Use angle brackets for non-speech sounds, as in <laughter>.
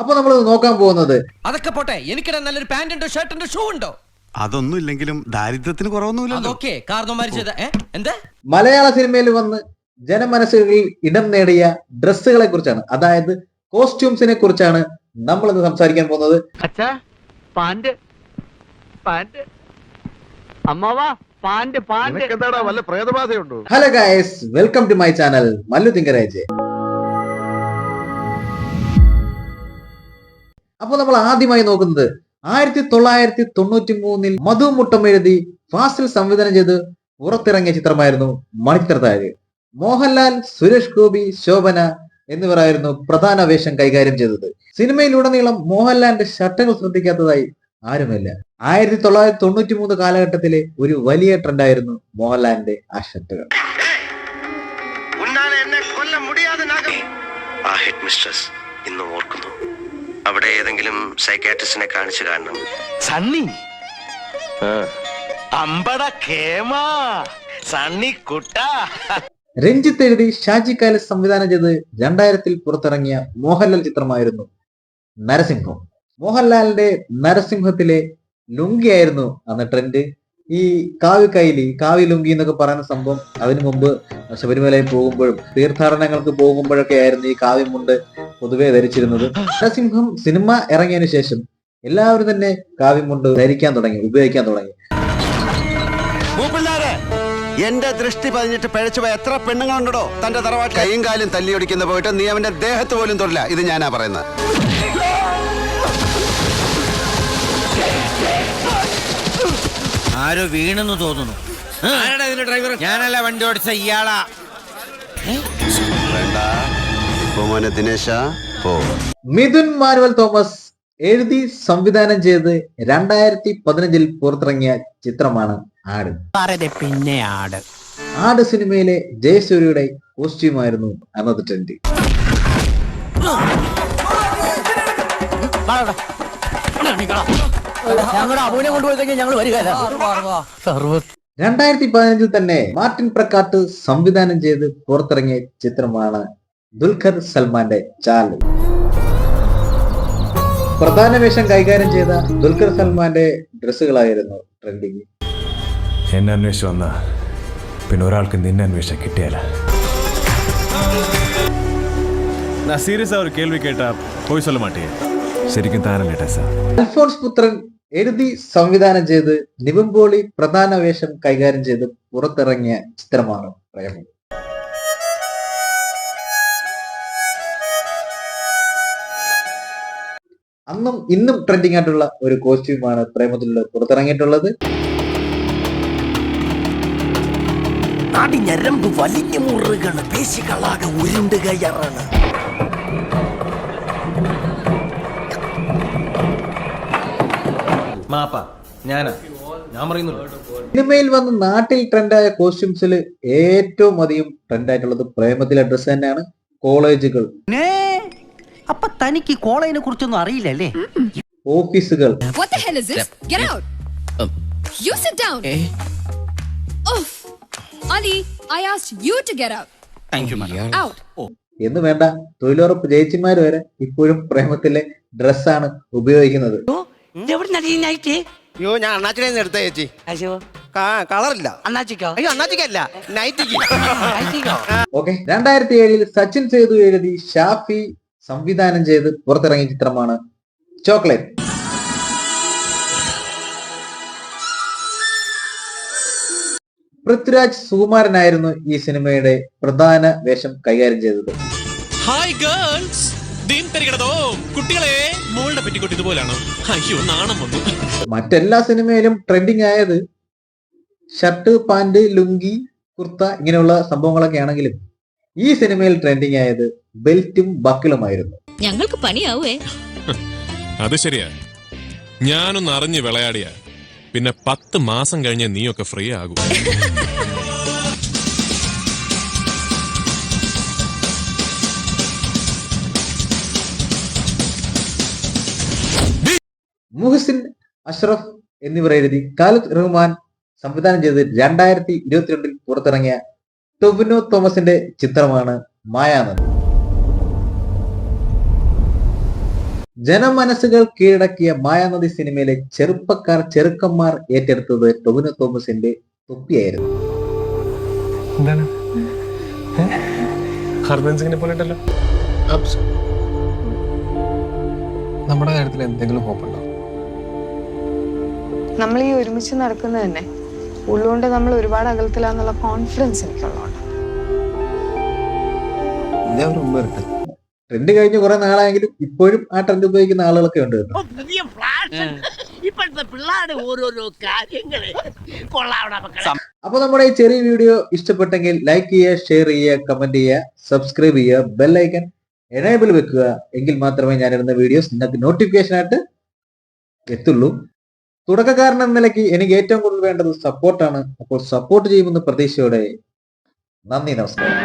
അപ്പൊ നമ്മൾ നോക്കാൻ പോകുന്നത്. അതൊക്കെ പോട്ടെ എനിക്കിടാൻ നല്ലൊരു പാന്റ് ഉണ്ടോ ഷർട്ട് ഉണ്ടോ ഷൂ ഉണ്ടോ? അതൊന്നും ഇല്ലെങ്കിലും ദാരിദ്ര്യത്തിന് കുറവൊന്നുമില്ലല്ലോ. അതൊക്കെ കാരണവന്മാര് ചെയ്ത ഏ എന്താ? മലയാള സിനിമയിൽ വന്ന് ജനമനസ്സുകളിൽ ഇടം നേടിയ ഡ്രസ്സുകളെ കുറിച്ചാണ്. അതായത് കോസ്റ്റ്യൂംസിനെ കുറിച്ചാണ് നമ്മൾ ഇന്ന് സംസാരിക്കാൻ പോകുന്നത്. അച്ഛാ പാന്റ് പാന്റ്. അമ്മാവാ പാന്റ് പാന്റ്. നിനക്കെന്താടാ വല്ല പ്രേതബാധയുണ്ടോ? Hello guys welcome to my channel Mallu Thinkaraj. അപ്പൊ നമ്മൾ ആദ്യമായി നോക്കുന്നത് ആയിരത്തി തൊള്ളായിരത്തി തൊണ്ണൂറ്റി മൂന്നിൽ മധു മുട്ടം എഴുതി ഫാസിൽ സംവിധാനം ചെയ്ത് പുറത്തിറങ്ങിയ ചിത്രമായിരുന്നു മണിത്രതാര് മോഹൻലാൽ സുരേഷ് ഗോപി ശോഭന എന്നിവരായിരുന്നു പ്രധാന വേഷം കൈകാര്യം ചെയ്തത്. സിനിമയിലുടനീളം മോഹൻലാലിന്റെ ഷർട്ടുകൾ ശ്രദ്ധിക്കാത്തതായി ആരുമില്ല. ആയിരത്തി തൊള്ളായിരത്തി തൊണ്ണൂറ്റി മൂന്ന് കാലഘട്ടത്തിലെ ഒരു വലിയ ട്രെൻഡായിരുന്നു മോഹൻലാലിന്റെ ആ ഷർട്ടുകൾ ആ ഹെഡ് മിസ്ട്രസ് ഇന്ന് ഓർക്കുന്നു. അവിടെ ഏതെങ്കിലും സൈക്കാട്രിസ്റ്റിനെ കാണിച്ചു കാണണം. സണ്ണി. അമ്പട കേമാ സണ്ണി കുട്ട. രഞ്ജിത്ത് എഴുതി ഷാജി കാലസ് സംവിധാനം ചെയ്ത് രണ്ടായിരത്തിൽ പുറത്തിറങ്ങിയ മോഹൻലാൽ ചിത്രമായിരുന്നു നരസിംഹം. മോഹൻലാലിന്റെ നരസിംഹത്തിലെ ലുങ്കിയായിരുന്നു അന്ന് ട്രെൻഡ് ഈ കാവ്യ കൈലി കാവ്യ ലുങ്കി എന്നൊക്കെ പറയുന്ന സംഭവം അതിനു മുമ്പ് ശബരിമലയിൽ പോകുമ്പോഴും തീർത്ഥാടനങ്ങൾക്ക് പോകുമ്പോഴൊക്കെ ആയിരുന്നു ഈ കാവി മുണ്ട് പൊതുവെ ധരിച്ചിരുന്നത്. നരസിംഹം സിനിമ ഇറങ്ങിയതിനു ശേഷം എല്ലാവരും തന്നെ കാവ്യം കൊണ്ട് ധരിക്കാൻ തുടങ്ങി ഉപയോഗിക്കാൻ തുടങ്ങി. എന്റെ ദൃഷ്ടി പതിഞ്ഞിട്ട് പിഴച്ചു പോയ എത്ര പെണ്ണുങ്ങളുണ്ടോ തന്റെ തറവാട്ട് കൈയും കാലും തല്ലി ഒടിക്കുന്ന പോയിട്ട് നീ അവന്റെ ദേഹത്ത് പോലും തൊടില്ല. ഇത് ഞാനാ പറയുന്നത്. ആരോ വീണെന്ന് തോന്നുന്നു. ഡ്രൈവർ ഞാനല്ല വണ്ടി ഓടിച്ച ഇയാളാ. പോ ദിനേശ പോ. മിഥുൻ മാനുവൽ തോമസ് എഴുതി സംവിധാനം ചെയ്ത് രണ്ടായിരത്തി പതിനഞ്ചിൽ പുറത്തിറങ്ങിയ ചിത്രമാണ് ആട്. പിന്നെ ആട്. ആട് സിനിമയിലെ ജയസൂര്യയുടെ കോസ്റ്റ്യൂമായിരുന്നു അന്നത്തെ ട്രെൻഡ്. രണ്ടായിരത്തി പതിനഞ്ചിൽ തന്നെ മാർട്ടിൻ പ്രക്കാട്ട് സംവിധാനം ചെയ്ത് പുറത്തിറങ്ങിയ ചിത്രമാണ് ദുൽഖർ സൽമാന്റെ ചാർലി പ്രധാന വേഷം കൈകാര്യം ചെയ്ത ദുൽഖർ സൽമാന്റെ ഡ്രസ്സുകളായിരുന്നു ട്രെൻഡിങ് എന്നെ അന്വേഷിച്ച് വന്ന പിന്നെ ഒരാൾക്ക് നിന്നെ അന്വേഷിച്ച കിട്ടിയാല நான் சீரியஸாக ஒரு கேள்வி கேட்டா போய் சொல்ல மாட்டேன் ശരിക്കും താനല്ലേ ടെസ അൽഫോൺസ് പുത്രൻ എഴുതി സംവിധാനം ചെയ്ത് നിവിൻപോളി പ്രധാന വേഷം കൈകാര്യം ചെയ്ത് പുറത്തിറങ്ങിയ ചിത്രമാണ് പ്രേമം അന്നും ഇന്നും ട്രെൻഡിങ് ആയിട്ടുള്ള ഒരു കോസ്റ്റ്യൂമാണ് പ്രേമത്തിലുള്ള പുറത്തിറങ്ങിയിട്ടുള്ളത്. ഞരമ്പ് വലിഞ്ഞു മുറുകണ് പേശികളാകെ ഉരുണ്ട് കയറാണ്. മാപ്പാ ഞാനാ. ഞാൻ സിനിമയിൽ വന്ന് നാട്ടിൽ ട്രെൻഡായ കോസ്റ്റ്യൂംസിൽ ഏറ്റവും അധികം ട്രെൻഡായിട്ടുള്ളത് പ്രേമത്തിലെ ഡ്രസ്സ് തന്നെയാണ്. കോളേജുകൾ. അപ്പൊ തനിക്ക് കോളേജിനെ കുറിച്ചൊന്നും അറിയില്ലല്ലേ ഓഫീസുകൾ. What the hell is this? Get out! You sit down! Oof! Ali, I asked you to get out. Out! എന്ന് വേണ്ട തൊഴിലുറപ്പ് ജയിച്ചിമാർ വരെ ഇപ്പോഴും പ്രേമത്തിലെ ഡ്രസ്സാണ് ഉപയോഗിക്കുന്നത്. അയ്യോ ഞാൻ അണ്ണാച്ചിനെ എടുത്ത ചേച്ചി. കളറില്ല. അണ്ണാച്ചിക്കോ? അയ്യോ അണ്ണാച്ചിക്കല്ല. <laughs> നൈറ്റിക്ക് <laughs> ഓക്കെ രണ്ടായിരത്തി ഏഴിൽ സച്ചിൻ സേതു എഴുതി ഷാഫി സംവിധാനം ചെയ്ത് പുറത്തിറങ്ങിയ ചിത്രമാണ് ചോക്ലേറ്റ്. പൃഥ്വിരാജ് സുകുമാരനായിരുന്നു ഈ സിനിമയുടെ പ്രധാന വേഷം കൈകാര്യം ചെയ്തത്. ഹായ് ഗേൾസ് കുട്ടികളെ മോളുടെ പെറ്റിക്കൊട്ട് ഇതുപോലാണോ. അയ്യോ നാണം വന്നു. മറ്റെല്ലാ സിനിമയിലും ട്രെൻഡിങ് ആയത് ഷർട്ട് പാന്റ് ലുങ്കി കുർത്ത ഇങ്ങനെയുള്ള സംഭവങ്ങളൊക്കെ ആണെങ്കിലും ഈ സിനിമയിൽ ട്രെൻഡിങ് ആയത് ബെൽറ്റും ബക്കിളുമായിരുന്നു. ഞങ്ങൾക്ക് പണിയാവേ. അത് ശരിയാ. ഞാനൊന്ന് അറിഞ്ഞ് വിളയാടിയ. പിന്നെ പത്ത് മാസം കഴിഞ്ഞ് നീയൊക്കെ ഫ്രീ ആകും. മുഹസിൻ അഷ്റഫ് എന്നിവർ എഴുതി ഖാലിദ് റഹ്മാൻ സംവിധാനം ചെയ്ത് രണ്ടായിരത്തി ഇരുപത്തിരണ്ടിൽ പുറത്തിറങ്ങിയ ടൊബിനോ തോമസിന്റെ ചിത്രമാണ് മായാനദി ജനമനസ്സുകൾ കീഴടക്കിയ മായാനദി സിനിമയിലെ ചെറുപ്പക്കാർ ചെറുക്കന്മാർ ഏറ്റെടുത്തത് ടൊബിനോ തോമസിന്റെ തൊപ്പിയായിരുന്നു. എന്താണ്? ഹർബൻ സിംഗിനെ പോലെ ഉണ്ടല്ലോ. നമ്മുടെ കാര്യത്തിൽ എന്തെങ്കിലും ഹോപ്പുണ്ടോ നമ്മൾ ഈ ഒരുമിച്ച് നടക്കുന്നത് തന്നെ. ഉള്ളുകൊണ്ട് നമ്മൾ ഒരുപാട് അകലത്തിലാന്നുള്ള കോൺഫിഡൻസ് എനിക്കുള്ളതുകൊണ്ട് മുമ്പ് ട്രെൻഡ് കഴിഞ്ഞ് കുറെ നാളായെങ്കിലും ഇപ്പോഴും ആ ട്രെൻഡ് ഉപയോഗിക്കുന്ന ആളുകളൊക്കെ ഉണ്ട് കേട്ടോ. ഇപ്പോഴത്തെ പിള്ളേരുടെ ഓരോരോ കാര്യങ്ങൾ. കൊള്ളാവണ മക്കളെ. അപ്പൊ നമ്മുടെ ഈ ചെറിയ വീഡിയോ ഇഷ്ടപ്പെട്ടെങ്കിൽ ലൈക്ക് ചെയ്യുക ഷെയർ ചെയ്യുക കമന്റ് ചെയ്യുക സബ്സ്ക്രൈബ് ചെയ്യുക ബെല്ലൈക്കൻ എനേബിൾ വെക്കുക. എങ്കിൽ മാത്രമേ ഞാൻ ഇടുന്ന വീഡിയോസ് നിങ്ങൾക്ക് നോട്ടിഫിക്കേഷൻ ആയിട്ട് എത്തുള്ളൂ. തുടക്കക്കാരൻ എന്ന നിലയ്ക്ക് എനിക്ക് ഏറ്റവും കൂടുതൽ വേണ്ടത് സപ്പോർട്ടാണ് അപ്പോൾ സപ്പോർട്ട് ചെയ്യുമെന്ന് പ്രതീക്ഷയോടെ നന്ദി നമസ്കാരം.